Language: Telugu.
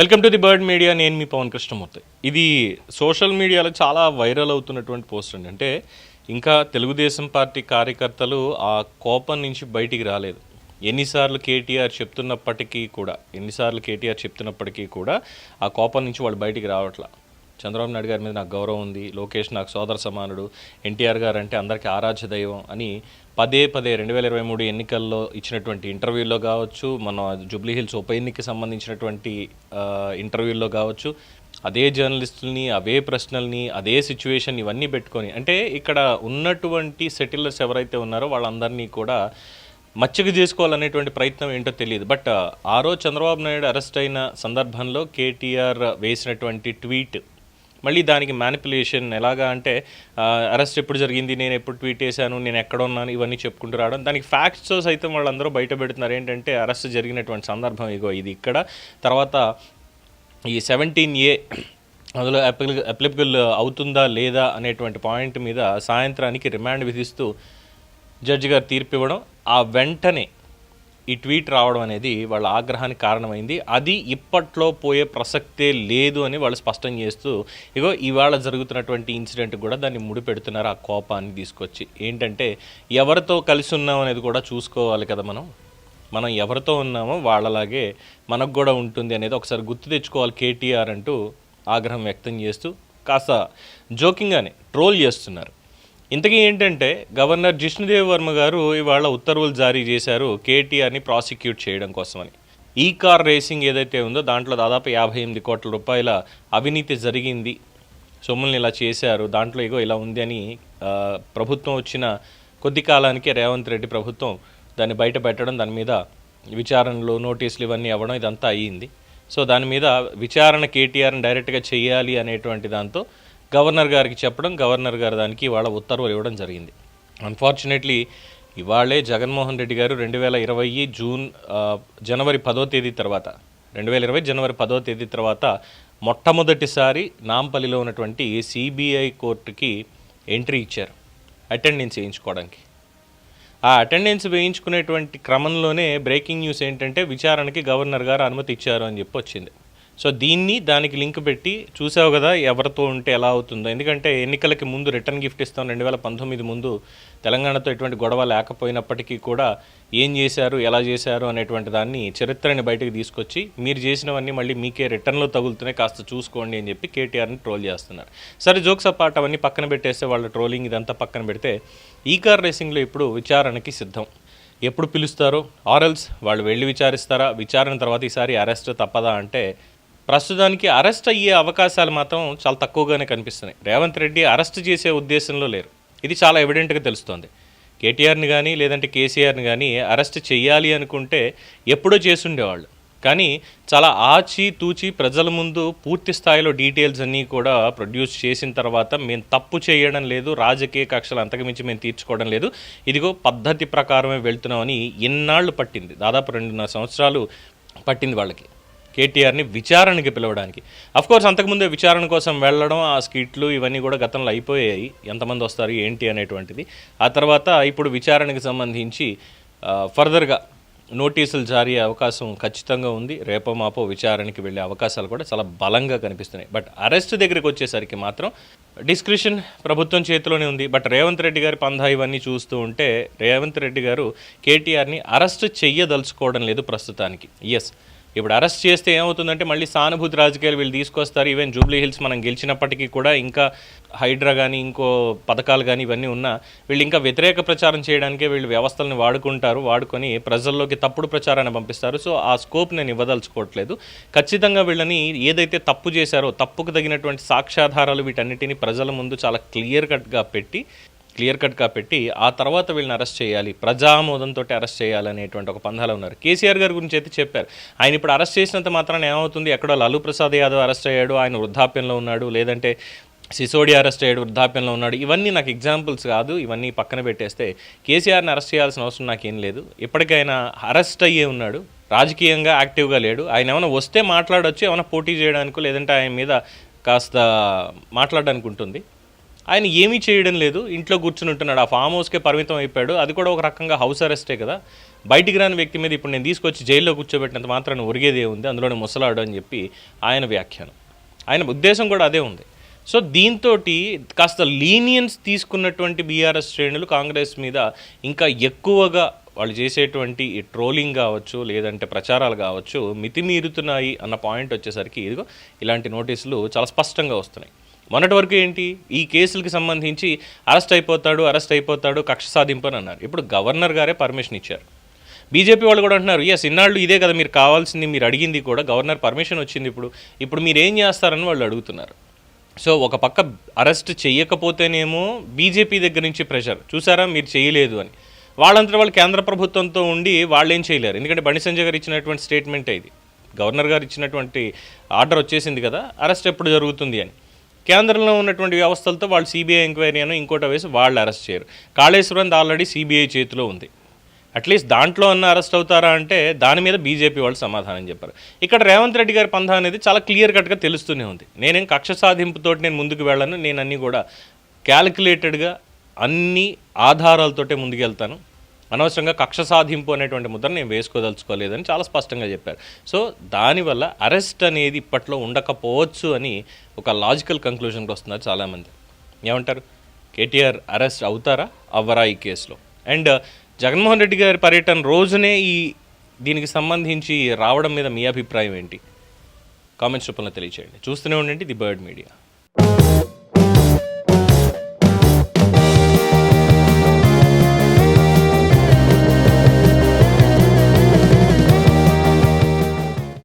Welcome to the Bird media. నేను మీ పవన్ కృష్ణమూర్తి. ఇది సోషల్ మీడియాలో చాలా వైరల్ అవుతున్నటువంటి పోస్ట్ అండి. అంటే ఇంకా తెలుగుదేశం పార్టీ కార్యకర్తలు ఆ కోపం నుంచి బయటికి రాలేదు. ఎన్నిసార్లు కేటీఆర్ చెప్తున్నప్పటికీ కూడా ఎన్నిసార్లు కేటీఆర్ చెప్తున్నప్పటికీ కూడా ఆ కోపం నుంచి వాళ్ళు బయటికి రావట్లా. చంద్రబాబు నాయుడు గారి మీద నాకు గౌరవం ఉంది లోకేష్ నాకు సోదర సమానుడు ఎన్టీఆర్ గారు అంటే అందరికీ ఆరాధ్య దైవం అని పదే పదే రెండు వేల ఇరవై మూడు ఎన్నికల్లో ఇచ్చినటువంటి ఇంటర్వ్యూల్లో కావచ్చు మన జూబ్లీ హిల్స్ ఉప ఎన్నికకి సంబంధించినటువంటి ఇంటర్వ్యూల్లో కావచ్చు అదే జర్నలిస్టుల్ని అవే ప్రశ్నల్ని అదే సిచ్యువేషన్ ఇవన్నీ పెట్టుకొని అంటే ఇక్కడ ఉన్నటువంటి సెటిలర్స్ ఎవరైతే ఉన్నారో వాళ్ళందరినీ కూడా మచ్చిక చేసుకోవాలనేటువంటి ప్రయత్నం ఏంటో తెలియదు. బట్ ఆ రోజు చంద్రబాబు నాయుడు అరెస్ట్ అయిన సందర్భంలో కేటీఆర్ వేసినటువంటి ట్వీట్ మళ్ళీ దానికి మ్యానిపులేషన్ ఎలాగా అంటే అరెస్ట్ ఎప్పుడు జరిగింది నేను ఎప్పుడు ట్వీట్ చేశాను నేను ఎక్కడ ఉన్నాను ఇవన్నీ చెప్పుకుంటూ రావడం. దానికి ఫ్యాక్ట్స్ సైతం వాళ్ళందరూ బయట పెడుతున్నారు. ఏంటంటే అరెస్ట్ జరిగినటువంటి సందర్భం ఇగో ఇది ఇక్కడ. తర్వాత ఈ సెవెంటీన్ ఏ అందులో అప్లి అప్లికబుల్ అవుతుందా లేదా అనేటువంటి పాయింట్ మీద సాయంత్రానికి రిమాండ్ విధిస్తూ జడ్జి గారు తీర్పు ఇవ్వడం ఆ వెంటనే ఈ ట్వీట్ రావడం అనేది వాళ్ళ ఆగ్రహానికి కారణమైంది. అది ఇప్పట్లో పోయే ప్రసక్తే లేదు అని వాళ్ళు స్పష్టం చేస్తూ ఇగో ఇవాళ జరుగుతున్నటువంటి ఇన్సిడెంట్ కూడా దాన్ని ముడిపెడుతున్నారు ఆ కోపాన్ని తీసుకొచ్చి. ఏంటంటే ఎవరితో కలిసి ఉన్నాం అనేది కూడా చూసుకోవాలి కదా మనం. మనం ఎవరితో ఉన్నామో వాళ్ళలాగే మనకు కూడా ఉంటుంది అనేది ఒకసారి గుర్తు తెచ్చుకోవాలి కేటీఆర్ అంటూ ఆగ్రహం వ్యక్తం చేస్తూ. కాస్త జోకింగ్గానే ట్రోల్ చేస్తున్నారు. ఇంతకీ ఏంటంటే గవర్నర్ జిష్ణుదేవ్ వర్మ గారు ఇవాళ ఉత్తర్వులు జారీ చేశారు కేటీఆర్ని ప్రాసిక్యూట్ చేయడం కోసమని. ఈ కార్ రేసింగ్ ఏదైతే ఉందో దాంట్లో దాదాపు యాభై ఎనిమిది కోట్ల రూపాయల అవినీతి జరిగింది. సొమ్ముల్ని ఇలా చేశారు దాంట్లో ఇగో ఇలా ఉంది అని ప్రభుత్వం వచ్చిన కొద్ది కాలానికి రేవంత్ రెడ్డి ప్రభుత్వం దాన్ని బయట పెట్టడం దాని మీద విచారణలు నోటీసులు ఇవన్నీ అవ్వడం ఇదంతా అయ్యింది. సో దాని మీద విచారణ కేటీఆర్ని డైరెక్ట్గా చేయాలి అనేటువంటి దాంతో గవర్నర్ గారికి చెప్పడం గవర్నర్ గారు దానికి ఇవాళ ఉత్తర్వులు ఇవ్వడం జరిగింది. అన్ఫార్చునేట్లీ ఇవాళే జగన్మోహన్ రెడ్డి గారు రెండు వేల ఇరవై జూన్ జనవరి పదో తేదీ తర్వాత రెండు వేల ఇరవై జనవరి పదో తేదీ తర్వాత మొట్టమొదటిసారి నాంపల్లిలో ఉన్నటువంటి సిబిఐ కోర్టుకి ఎంట్రీ ఇచ్చారు అటెండెన్స్ వేయించుకోవడానికి. ఆ అటెండెన్స్ వేయించుకునేటువంటి క్రమంలోనే బ్రేకింగ్ న్యూస్ ఏంటంటే విచారణకి గవర్నర్ గారు అనుమతి ఇచ్చారు అని చెప్పి వచ్చింది. సో దీన్ని దానికి లింక్ పెట్టి చూసావు కదా ఎవరితో ఉంటే ఎలా అవుతుందో. ఎందుకంటే ఎన్నికలకి ముందు రిటర్న్ గిఫ్ట్ ఇస్తాం రెండు వేల పంతొమ్మిది ముందు తెలంగాణతో ఎటువంటి గొడవ లేకపోయినప్పటికీ కూడా ఏం చేశారు ఎలా చేశారు అనేటువంటి దాన్ని చరిత్రని బయటకు తీసుకొచ్చి మీరు చేసినవన్నీ మళ్ళీ మీకే రిటర్న్లో తగులుతున్నాయి కాస్త చూసుకోండి అని చెప్పి కేటీఆర్ని ట్రోల్ చేస్తున్నారు. సరే జోక్స్ అపార్ట్ అవన్నీ పక్కన పెట్టేస్తే వాళ్ళ ట్రోలింగ్ ఇదంతా పక్కన పెడితే ఈ కార్ రేసింగ్లో ఇప్పుడు విచారణకి సిద్ధం. ఎప్పుడు పిలుస్తారో? ఆర్ఎల్స్ వాళ్ళు వెళ్ళి విచారిస్తారా? విచారణ తర్వాత ఈసారి అరెస్ట్ తప్పదా అంటే ప్రస్తుతానికి అరెస్ట్ అయ్యే అవకాశాలు మాత్రం చాలా తక్కువగానే కనిపిస్తున్నాయి. రేవంత్ రెడ్డి అరెస్ట్ చేసే ఉద్దేశంలో లేరు. ఇది చాలా ఎవిడెంట్గా తెలుస్తోంది. కేటీఆర్ని కానీ లేదంటే కేసీఆర్ని కానీ అరెస్ట్ చేయాలి అనుకుంటే ఎప్పుడో చేసుండేవాళ్ళు. కానీ చాలా ఆచి తూచి ప్రజల ముందు పూర్తి స్థాయిలో డీటెయిల్స్ అన్నీ కూడా ప్రొడ్యూస్ చేసిన తర్వాత మేము తప్పు చేయడం లేదు రాజకీయ కక్షలు అంతకుమించి మేము తీర్చుకోవడం లేదు. ఇదిగో పద్ధతి ప్రకారమే వెళ్తున్నామని ఇన్నాళ్ళు పట్టింది. దాదాపు రెండున్నర సంవత్సరాలు పట్టింది వాళ్ళకి. కేటీఆర్ని విచారణకి పిలవడానికి. కోర్స్ అంతకుముందే విచారణ కోసం వెళ్ళడం ఆ స్కిట్లు ఇవన్నీ కూడా గతంలో అయిపోయాయి. ఎంతమంది వస్తారు ఏంటి అనేటువంటిది. ఆ తర్వాత ఇప్పుడు విచారణకి సంబంధించి ఫర్దర్గా నోటీసులు జారీ అవకాశం ఖచ్చితంగా ఉంది. రేపో మాపో విచారణకి వెళ్ళే అవకాశాలు కూడా చాలా బలంగా కనిపిస్తున్నాయి. బట్ అరెస్ట్ దగ్గరికి వచ్చేసరికి మాత్రం డిస్క్రిషన్ ప్రభుత్వం చేతిలోనే ఉంది. బట్ రేవంత్ రెడ్డి గారి పంధా ఇవన్నీ చూస్తూ ఉంటే రేవంత్ రెడ్డి గారు కేటీఆర్ని అరెస్ట్ చెయ్యదలుచుకోవడం లేదు ప్రస్తుతానికి. ఎస్ ఇప్పుడు అరెస్ట్ చేస్తే ఏమవుతుందంటే మళ్ళీ సానుభూతి రాజకీయాలు వీళ్ళు తీసుకొస్తారు. ఈవెన్ జూబ్లీ హిల్స్ మనం గెలిచినప్పటికీ కూడా ఇంకా హైడ్రా కానీ ఇంకో పథకాలు కానీ ఇవన్నీ ఉన్నా వీళ్ళు ఇంకా వ్యతిరేక ప్రచారం చేయడానికే వీళ్ళు వ్యవస్థలను వాడుకుంటారు. వాడుకొని ప్రజల్లోకి తప్పుడు ప్రచారాన్ని పంపిస్తారు. సో ఆ స్కోప్ నేను ఇవ్వదలుచుకోవట్లేదు. ఖచ్చితంగా వీళ్ళని ఏదైతే తప్పు చేశారో తప్పుకు తగినటువంటి సాక్ష్యాధారాలు వీటన్నిటిని ప్రజల ముందు చాలా క్లియర్ కట్గా పెట్టి క్లియర్ కట్గా పెట్టి ఆ తర్వాత వీళ్ళని అరెస్ట్ చేయాలి ప్రజామోదంతో అరెస్ట్ చేయాలనేటువంటి ఒక పంధాలో ఉన్నారు. కేసీఆర్ గారి గురించి అయితే చెప్పారు. ఆయన ఇప్పుడు అరెస్ట్ చేసినంత మాత్రాన ఏమవుతుంది? ఎక్కడో లాలూ ప్రసాద్ యాదవ్ అరెస్ట్ అయ్యాడు ఆయన వృద్ధాప్యంలో ఉన్నాడు లేదంటే సిసోడి అరెస్ట్ అయ్యాడు వృద్ధాప్యంలో ఉన్నాడు. ఇవన్నీ నాకు ఎగ్జాంపుల్స్ కాదు ఇవన్నీ పక్కన పెట్టేస్తే కేసీఆర్ని అరెస్ట్ చేయాల్సిన అవసరం నాకేం లేదు. ఇప్పటికైనా అరెస్ట్ అయ్యే ఉన్నాడు రాజకీయంగా యాక్టివ్గా లేడు. ఆయన ఏమైనా వస్తే మాట్లాడొచ్చు ఏమైనా పోటీ చేయడానికో లేదంటే ఆయన మీద కాస్త మాట్లాడడానికి ఉంటుంది ఆయన ఏమీ చేయడం లేదు. ఇంట్లో కూర్చుని ఉంటున్నాడు. ఆ ఫామ్ హౌస్కే పరిమితం అయిపోయాడు. అది కూడా ఒక రకంగా హౌస్ అరెస్టే కదా. బయటికి రాని వ్యక్తి మీద ఇప్పుడు నేను తీసుకొచ్చి జైల్లో కూర్చోబెట్టినంత మాత్రాన్ని ఒరిగేదే ఉంది. అందులోనే ముసలాడు అని చెప్పి ఆయన వ్యాఖ్యానం. ఆయన ఉద్దేశం కూడా అదే ఉంది. సో దీంతో కాస్త లీనియన్స్ తీసుకున్నటువంటి బీఆర్ఎస్ శ్రేణులు కాంగ్రెస్ మీద ఇంకా ఎక్కువగా వాళ్ళు చేసేటువంటి ఈ ట్రోలింగ్ కావచ్చు లేదంటే ప్రచారాలు కావచ్చు మితిమీరుతున్నాయి అన్న పాయింట్ వచ్చేసరికి ఇదిగో ఇలాంటి నోటీసులు చాలా స్పష్టంగా వస్తున్నాయి. మొన్నటి వరకు ఏంటి? ఈ కేసులకి సంబంధించి అరెస్ట్ అయిపోతాడు అరెస్ట్ అయిపోతాడు కక్ష సాధింపని అన్నారు. ఇప్పుడు గవర్నర్ గారే పర్మిషన్ ఇచ్చారు. బీజేపీ వాళ్ళు కూడా అంటున్నారు ఎస్ ఇన్నాళ్ళు ఇదే కదా మీరు కావాల్సింది మీరు అడిగింది కూడా గవర్నర్ పర్మిషన్ వచ్చింది ఇప్పుడు. ఇప్పుడు మీరు ఏం చేస్తారని వాళ్ళు అడుగుతున్నారు. సో ఒక పక్క అరెస్ట్ చేయకపోతేనేమో బీజేపీ దగ్గర నుంచి ప్రెషర్. చూసారా? మీరు చేయలేదు అని. వాళ్ళంతా వాళ్ళు కేంద్ర ప్రభుత్వంతో ఉండి వాళ్ళు ఏం చేయలేరు. ఎందుకంటే బండి సంజయ్ గారు ఇచ్చినటువంటి స్టేట్మెంటే ఇది. గవర్నర్ గారు ఇచ్చినటువంటి ఆర్డర్ వచ్చేసింది కదా అరెస్ట్ ఎప్పుడు జరుగుతుంది అని. కేంద్రంలో ఉన్నటువంటి వ్యవస్థలతో వాళ్ళు సిబిఐ ఎంక్వైరీ అని ఇంకోట వేసి వాళ్ళు అరెస్ట్ చేయరు. కాళేశ్వరం ఆల్రెడీ సిబిఐ చేతిలో ఉంది. అట్లీస్ట్ దాంట్లో అన్న అరెస్ట్ అవుతారా అంటే దాని మీద బీజేపీ వాళ్ళు సమాధానం చెప్పారు. ఇక్కడ రేవంత్ రెడ్డి గారి పంధా అనేది చాలా క్లియర్ కట్గా తెలుస్తూనే ఉంది. నేనేం కక్ష సాధింపుతోటి నేను ముందుకు వెళ్ళను నేను అన్నీ కూడా క్యాలిక్యులేటెడ్గా అన్ని ఆధారాలతోటే ముందుకెళ్తాను. అనవసరంగా కక్ష సాధింపు అనేటువంటి ముద్ర నేను వేసుకోదలుచుకోలేదని చాలా స్పష్టంగా చెప్పారు. సో దానివల్ల అరెస్ట్ అనేది ఇప్పట్లో ఉండకపోవచ్చు అని ఒక లాజికల్ కంక్లూషన్కి వస్తున్నారు చాలామంది. ఏమంటారు? కేటీఆర్ అరెస్ట్ అవుతారా? అవ్వరా ఈ కేసులో? అండ్ జగన్మోహన్ రెడ్డి గారి పర్యటన రోజునే ఈ దీనికి సంబంధించి రావడం మీద మీ అభిప్రాయం ఏంటి? కామెంట్స్ రూపంలో తెలియచేయండి. చూస్తూనే ఉండండి ది బర్డ్ మీడియా.